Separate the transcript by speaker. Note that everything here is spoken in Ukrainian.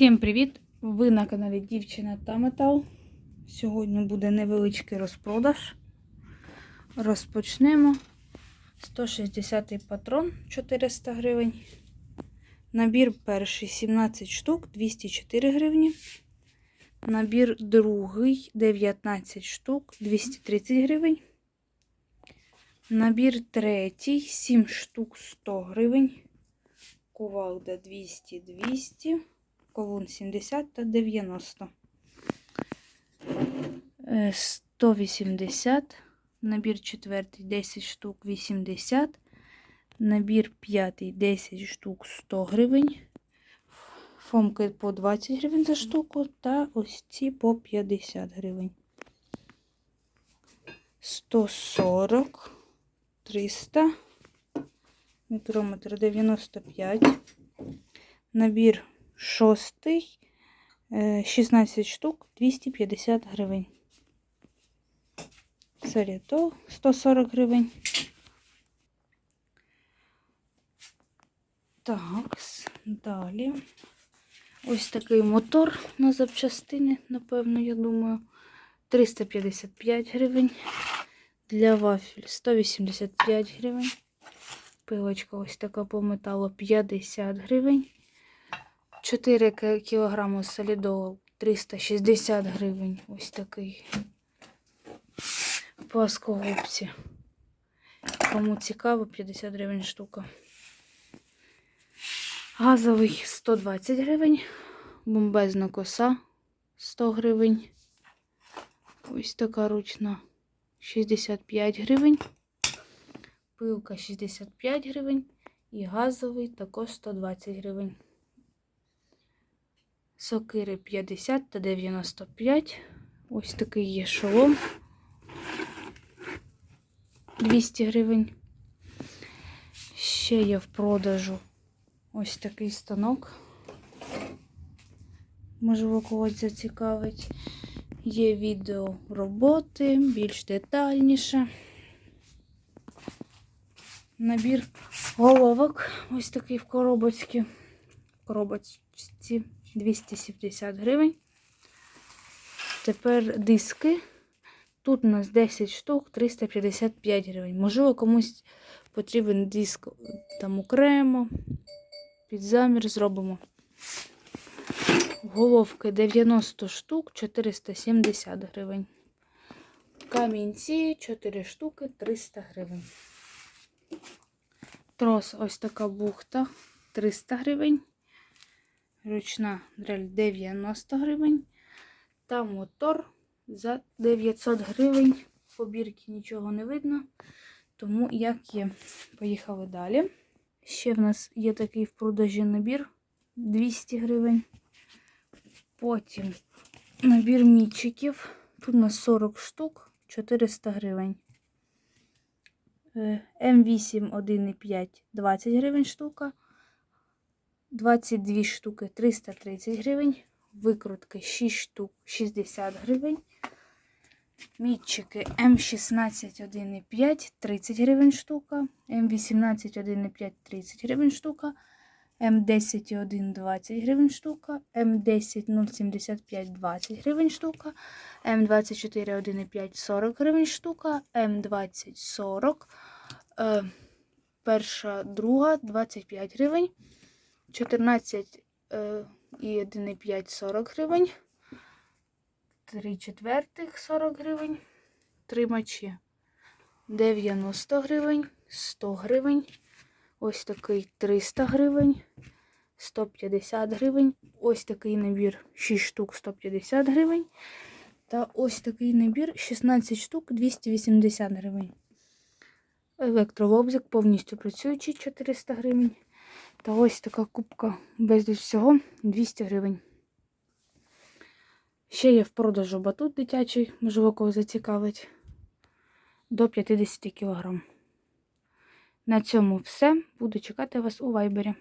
Speaker 1: Всім привіт! Ви на каналі Дівчина та Метал. Сьогодні буде невеличкий розпродаж. Розпочнемо. 160 патрон 400 гривень. Набір перший 17 штук 204 гривні. Набір другий 19 штук 230 гривень. Набір третій 7 штук 100 гривень. Кувалда 200 200 Ковун 70 та 90. Е, 180. Набір четвертий 10 штук 80. Набір п'ятий 10 штук 100 гривень. Фомки по 20 гривень за штуку. Та ось ці по 50 гривень. 140, 300. Мікрометр 95. Набір шостий, е, 16 штук, 250 гривень. Саріто 140 гривень. Так, далі. Ось такий мотор на запчастини, напевно, я думаю. 355 гривень. Для вафель 185 гривень. Пилочка ось така по металу 50 гривень. 4 кг солідолу 360 гривень. Ось такий пласкогубці. Кому цікаво, 50 гривень штука. Газовий 120 гривень. Бомбезна коса 100 гривень. Ось така ручна 65 гривень. Пилка 65 гривень. І газовий також 120 гривень. Сокири 50 та 95. Ось такий є шолом. 200 гривень. Ще є в продажу ось такий станок. Можливо, когось зацікавить. Є відео роботи, більш детальніше. Набір головок. Ось такий в коробочці. В коробочці 270 гривень. Тепер диски. Тут у нас 10 штук, 355 гривень. Можливо, комусь потрібен диск там окремо. Під замір зробимо. Головки 90 штук, 470 гривень. Камінці 4 штуки, 300 гривень. Трос ось така бухта 300 гривень. Ручна дрель 90 гривень. Та мотор за 900 гривень. Побірки нічого не видно. Тому як є. Поїхали далі. Ще в нас є такий в продажі набір 200 гривень. Потім набір мітчиків. Тут у нас 40 штук, 400 гривень. М8 1,5 20 гривень штука. 22 штуки 330 гривень. Викрутки 6 штук 60 гривень. Мітчики М16 1,5 30 гривень штука. М18 1,5 30 гривень штука. М10 1 20 гривень штука. М10 075 20 гривень штука. М24 1,5 40 гривень штука. М20 40. Е, перша, друга 25 гривень. 14 е, і 1,5 40 гривень. 3 четвертих 40 гривень. Тримачі 90 гривень, 100 гривень. Ось такий 300 гривень, 150 гривень. Ось такий набір 6 штук 150 гривень. Та ось такий набір 16 штук 280 гривень. Електровобзик повністю працюючий 400 гривень. Та ось така кубка без всього 200 гривень. Ще є в продажу батут дитячий, можливо, кого зацікавить, до 50 кг. На цьому все. Буду чекати вас у вайбері.